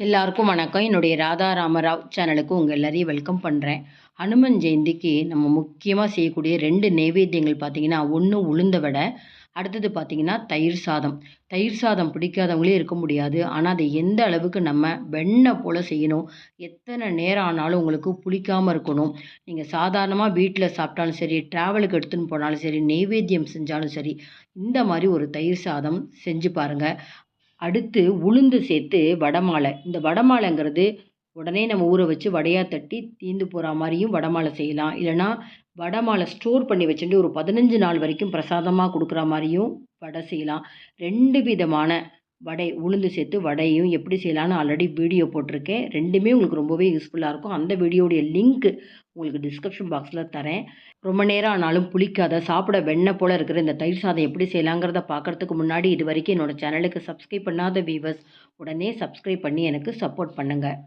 எல்லாருக்கும் வணக்கம். என்னுடைய ராதா ராமராவ் சேனலுக்கு உங்கள் எல்லாரையும் வெல்கம் பண்ணுறேன் ஹனுமன் ஜெயந்திக்கு நம்ம முக்கியமாக செய்யக்கூடிய ரெண்டு நைவேத்தியங்கள் பார்த்தீங்கன்னா ஒன்று உளுந்த வடை அடுத்தது பார்த்தீங்கன்னா தயிர் சாதம். தயிர் சாதம் பிடிக்காதவங்களே இருக்க முடியாது. ஆனால் அதை எந்த அளவுக்கு நம்ம வெண்ணெய் போல் செய்யணும் எத்தனை நேரம் ஆனாலும் உங்களுக்கு புளிக்காமல் இருக்கணும். நீங்கள் சாதாரணமாக வீட்டில் சாப்பிட்டாலும் சரி ட்ராவலுக்கு எடுத்துன்னு போனாலும் சரி நெய்வேத்தியம் செஞ்சாலும் சரி இந்த மாதிரி ஒரு தயிர் சாதம் செஞ்சு பாருங்கள் அடுத்து உளுந்து சேர்த்து வடமாலை. இந்த வடமாலைங்கிறது உடனே நம்ம ஊற வச்சு வடையாக தட்டி தீந்து போகிற மாதிரியும் வடமாலை செய்யலாம். இல்லைன்னா வடமாலை ஸ்டோர் பண்ணி வச்சுட்டு ஒரு பதினஞ்சு நாள் வரைக்கும் பிரசாதமாக கொடுக்குற மாதிரியும் வடை செய்யலாம். ரெண்டு விதமான வடை உளுந்து சேர்த்து வடையும் எப்படி செய்யலான்னு ஆல்ரெடி வீடியோ போட்டிருக்கேன். ரெண்டுமே உங்களுக்கு ரொம்பவே யூஸ்ஃபுல்லாக இருக்கும். அந்த வீடியோடைய லிங்க் உங்களுக்கு டிஸ்கிரிப்ஷன் பாக்ஸில் தரேன். ரொம்ப நேரம் ஆனாலும் புளிக்காத சாப்பிட வெண்ணெய் போல் இருக்கிற இந்த தயிர் சாதம் எப்படி செய்யலாங்கிறத பார்க்குறதுக்கு முன்னாடி இது வரைக்கும் என்னோடய சேனலுக்கு சப்ஸ்கிரைப் பண்ணாத வியூவர்ஸ் உடனே சப்ஸ்கிரைப் பண்ணி எனக்கு சப்போர்ட் பண்ணுங்கள்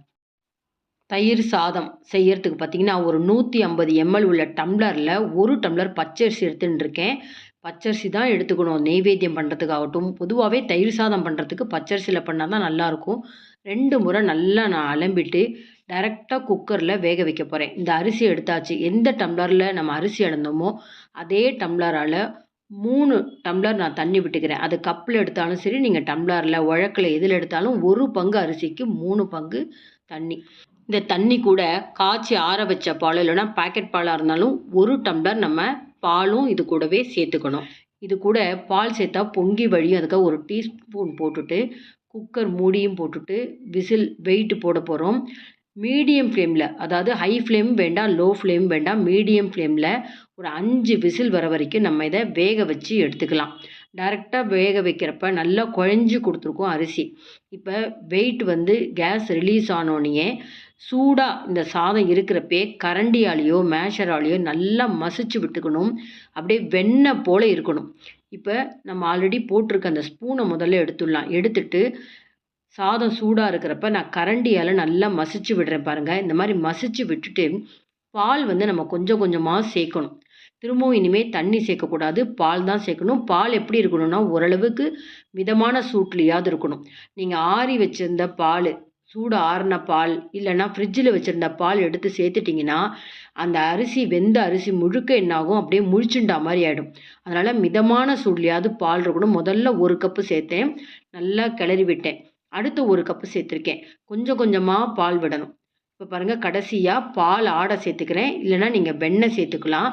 தயிர் சாதம் செய்யறதுக்கு பார்த்தீங்கன்னா ஒரு நூற்றி ஐம்பது எம்எல் உள்ள டம்ளரில் ஒரு டம்ளர் பச்சரிசி எடுத்துன்னு இருக்கேன். பச்சரிசி தான் எடுத்துக்கணும். நெய்வேத்தியம் பண்ணுறதுக்காகட்டும் பொதுவாகவே தயிர் சாதம் பண்ணுறதுக்கு பச்சரிசியில் பண்ணால் தான் நல்லாயிருக்கும் ரெண்டு முறை நல்லா நான் அலம்பிட்டு டைரெக்டாக குக்கரில் வேக வைக்க போகிறேன் இந்த அரிசி எடுத்தாச்சு. எந்த டம்ளரில் நம்ம அரிசி அளந்தோமோ அதே டம்ளரால் மூணு டம்ளர் நான் தண்ணி விட்டுக்கிறேன். அது கப்பில் எடுத்தாலும் சரி நீங்கள் டம்ளரில் உழக்கில் எதில் எடுத்தாலும் ஒரு பங்கு அரிசிக்கு மூணு பங்கு தண்ணி. இந்த தண்ணி கூட காய்ச்சி ஆற வச்ச பால் இல்லைன்னா பாக்கெட் பாலாக இருந்தாலும் ஒரு டம்ளர் நம்ம பாலும் இது கூடவே சேர்த்துக்கணும். இது கூட பால் சேர்த்தா பொங்கி வழியும் அதுக்காக ஒரு டீஸ்பூன் போட்டுட்டு குக்கர் மூடியும் போட்டுட்டு விசில் வெயிட் போட போகிறோம் மீடியம் ஃப்ளேமில் அதாவது ஹை ஃப்ளேம் வேண்டாம் லோ ஃப்ளேம் வேண்டாம் மீடியம் ஃப்ளேமில் ஒரு அஞ்சு விசில் வர வரைக்கும் நம்ம இதை வேக வச்சு எடுத்துக்கலாம். டேரெக்டாக வேக வைக்கிறப்ப நல்லா குழஞ்சி கொடுத்துருக்கும் அரிசி. இப்போ வெயிட் வந்து கேஸ் ரிலீஸ் ஆனோடனே சூடாக இந்த சாதம் இருக்கிறப்பே கரண்டியாலேயோ மேஷராலேயோ நல்லா மசிச்சு விட்டுக்கணும். அப்படியே வெண்ணெய் போல் இருக்கணும். இப்போ நம்ம ஆல்ரெடி போட்டிருக்க அந்த ஸ்பூனை முதல்ல எடுத்துடலாம். எடுத்துட்டு சாதம் சூடாக இருக்கிறப்ப நான் கரண்டியால் நல்லா மசிச்சு விடுறேன் பாருங்கள் இந்த மாதிரி மசிச்சு விட்டுட்டு பால் வந்து நம்ம கொஞ்சம் கொஞ்சமாக சேர்க்கணும். திரும்பவும் இனிமேல் தண்ணி சேர்க்கக்கூடாது பால் தான் சேர்க்கணும். பால் எப்படி இருக்கணும்னா ஓரளவுக்கு மிதமான சூட்லேயாவது இருக்கணும். நீங்கள் ஆறி வச்சுருந்த பால் சூடு ஆறின பால் இல்லைன்னா ஃப்ரிட்ஜில் வச்சுருந்த பால் எடுத்து சேர்த்துட்டிங்கன்னா அந்த அரிசி வெந்த அரிசி முழுக்க என்னாகும்? அப்படியே முழிச்சுண்டா மாதிரி ஆகிடும் அதனால் மிதமான சூட்லையாவது பால் இருக்கணும். முதல்ல ஒரு கப்பு சேர்த்தேன். நல்லா கிளறி விட்டேன். அடுத்து ஒரு கப்பு சேர்த்துருக்கேன். கொஞ்சம் கொஞ்சமாக பால் விடணும். இப்போ பாருங்கள் கடைசியாக பால் ஆடை சேர்த்துக்கிறேன். இல்லைன்னா நீங்கள் வெண்ணெய் சேர்த்துக்கலாம்.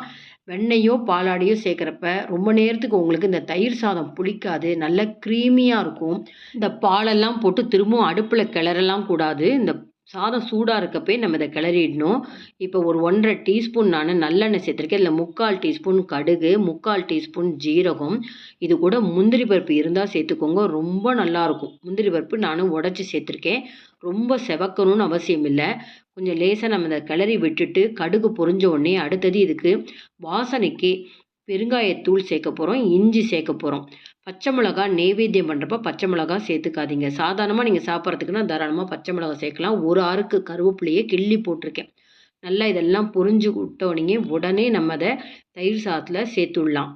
வெண்ணையோ பாலாடையோ சேர்க்குறப்ப ரொம்ப நேரத்துக்கு உங்களுக்கு இந்த தயிர் சாதம் புளிக்காது நல்ல க்ரீமியாக இருக்கும். இந்த பாலெல்லாம் போட்டு திரும்பவும் அடுப்பில் கிளறலாம் கூடாது. இந்த சாதம் சூடாக இருக்கப்பே நம்ம இதை கிளறிடணும். இப்போ ஒரு ஒன்றரை டீஸ்பூன் நான் நல்லெண்ணெய் சேர்த்துருக்கேன். இதில் முக்கால் டீஸ்பூன் கடுகு முக்கால் டீஸ்பூன் ஜீரகம். இது கூட முந்திரி பருப்பு இருந்தால் சேர்த்துக்கோங்க. ரொம்ப நல்லாயிருக்கும் முந்திரி பருப்பு நானும் உடச்சி சேர்த்துருக்கேன். ரொம்ப செவக்கணும்னு அவசியம் இல்லை. கொஞ்சம் லேசாக நம்ம இதை கிளறி விட்டுட்டு கடுகு பொறிஞ்ச உடனே அடுத்தது இதுக்கு வாசனைக்கு பெருங்காயத்தூள் சேர்க்க போகிறோம் இஞ்சி சேர்க்க போகிறோம் பச்சை மிளகா நெய்வேத்தியம் பண்ணுறப்ப பச்சை மிளகா சேர்த்துக்காதீங்க. சாதாரணமாக நீங்கள் சாப்பிட்றதுக்குன்னா தாராளமாக பச்சை மிளகா சேர்க்கலாம். ஒரு ஆறுக்கு கருவேப்பிலையே கிள்ளி போட்டிருக்கேன். நல்லா இதெல்லாம் புரிஞ்சு விட்டோன்னே உடனே நம்ம அதை தயிர் சாதத்தில் சேர்த்துடலாம்.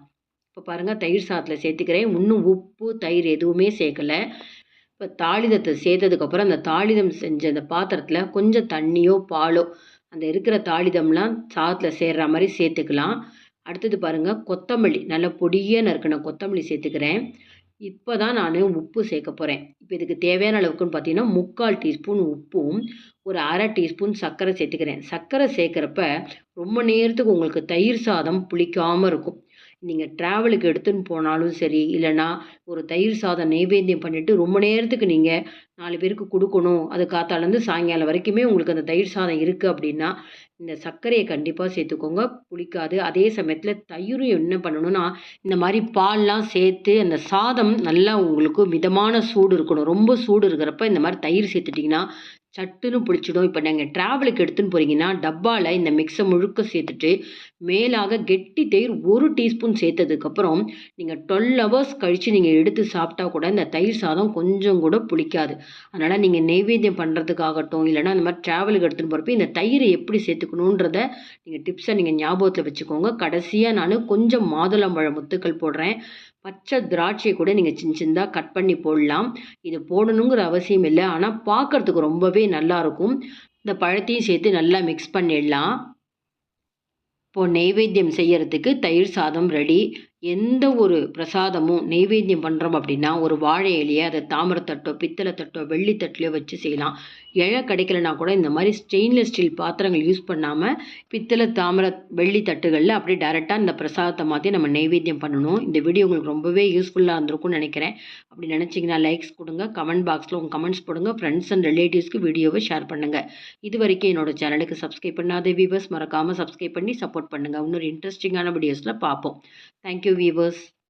இப்போ பாருங்கள் தயிர் சாதத்தில் சேர்த்துக்கிறேன். இன்னும் உப்பு தயிர் எதுவுமே சேர்க்கலை. இப்போ தாளிதத்தை சேர்த்ததுக்கப்புறம் அந்த தாளிதம் செஞ்ச அந்த பாத்திரத்தில் கொஞ்சம் தண்ணியோ பாலோ அந்த இருக்கிற தாளிதம்லாம் சாதத்தில் சேர்ற மாதிரி சேர்த்துக்கலாம். அடுத்தது பாருங்கள் கொத்தமல்லி. நல்ல பொடியாக நறுக்கணும் கொத்தமல்லி சேர்த்துக்கிறேன். இப்போ தான் நான் உப்பு சேர்க்க போகிறேன் இப்போ இதுக்கு தேவையான அளவுக்குன்னு பார்த்தீங்கன்னா முக்கால் டீஸ்பூன் உப்பும் ஒரு அரை டீஸ்பூன் சர்க்கரை சேர்த்துக்கிறேன். சர்க்கரை சேர்க்குறப்ப ரொம்ப நேரத்துக்கு உங்களுக்கு தயிர் சாதம் புளிக்காமல் இருக்கும். நீங்கள் ட்ராவலுக்கு எடுத்துன்னு போனாலும் சரி இல்லைன்னா ஒரு தயிர் சாதம் நைவேத்தியம் பண்ணிவிட்டு ரொம்ப நேரத்துக்கு நீங்கள் நாலு பேருக்கு கொடுக்கணும். அது காத்தாலேருந்து சாயங்காலம் வரைக்குமே உங்களுக்கு அந்த தயிர் சாதம் இருக்குது அப்படின்னா இந்த சர்க்கரையை கண்டிப்பாக சேர்த்துக்கோங்க. புளிக்காது. அதே சமயத்தில் தயிரும் என்ன பண்ணணும்னா இந்த மாதிரி பால்லாம் சேர்த்து அந்த சாதம் நல்லா உங்களுக்கு மிதமான சூடு இருக்கணும். ரொம்ப சூடு இருக்கிறப்ப இந்த மாதிரி தயிர் சேர்த்துட்டிங்கன்னா சட்டுன்னு பிடிச்சிடும் இப்போ நீங்கள் ட்ராவலுக்கு எடுத்துன்னு போகிறீங்கன்னா டப்பாவில் இந்த மிக்ஸை முழுக்க சேர்த்துட்டு மேலாக கெட்டி தயிர் ஒரு டீஸ்பூன் சேர்த்ததுக்கப்புறம் நீங்கள் டுவெல் ஹவர்ஸ் கழித்து நீங்கள் நீங்கள் எடுத்து சாப்பிட்டா கூட இந்த தயிர் சாதம் கொஞ்சம் கூட புளிக்காது. அதனால் நீங்கள் நெய்வேத்தியம் பண்ணுறதுக்காகட்டும் இல்லைனா அந்த மாதிரி ட்ராவலுக்கு எடுத்துகிட்டு போகிறப்ப இந்த தயிரை எப்படி சேர்த்துக்கணுன்றத நீங்கள் டிப்ஸை நீங்கள் ஞாபகத்தில் வச்சுக்கோங்க. கடைசியாக நான் கொஞ்சம் மாதுளம்பழ முத்துக்கள் போடுறேன். பச்சை திராட்சையை கூட நீங்கள் சின்ன சின்னதாக கட் பண்ணி போடலாம். இது போடணுங்கிற அவசியம் இல்லை. ஆனால் பார்க்குறதுக்கு ரொம்பவே நல்லாயிருக்கும் இந்த பழத்தையும் சேர்த்து நல்லா மிக்ஸ் பண்ணிடலாம். இப்போது நெய்வேத்தியம் செய்யறதுக்கு தயிர் சாதம் ரெடி எந்த ஒரு பிரசாதமும் நெய்வேத்தியம் பண்ணுறோம் அப்படின்னா ஒரு வாழை இலையை அதை தாமிரத்தட்டோ பித்தளை தட்டோ வெள்ளித்தட்டிலையோ வச்சு செய்யலாம். இழை கிடைக்கலனா கூட இந்த மாதிரி ஸ்டெயின்லெஸ் ஸ்டீல் பாத்திரங்கள் யூஸ் பண்ணாமல் பித்தளை தாமிர வெள்ளி தட்டுகளில் அப்படியே டேரெக்டாக இந்த பிரசாதத்தை மாற்றி நம்ம நெய்வேத்தியம் பண்ணணும். இந்த வீடியோ உங்களுக்கு ரொம்பவே யூஸ்ஃபுல்லாக இருந்திருக்கும்னு நினைக்கிறேன். அப்படி நினச்சிங்கன்னா லைக்ஸ் கொடுங்க. கமெண்ட் பாக்ஸில் உங்கள் கமெண்ட்ஸ் போடுங்க. ஃப்ரெண்ட்ஸ் அண்ட் ரிலேட்டிவ்ஸ்க்கு வீடியோவை ஷேர் பண்ணுங்கள் இது வரைக்கும் என்னோட சேனலுக்கு சப்ஸ்கிரைப் பண்ணாத வியூவர்ஸ் மறக்காமல் சப்ஸ்கிரைப் பண்ணி சப்போர்ட் பண்ணுங்கள் இன்னொரு இன்ட்ரெஸ்டிங்கான வீடியோஸில் பார்ப்போம். Thank you viewers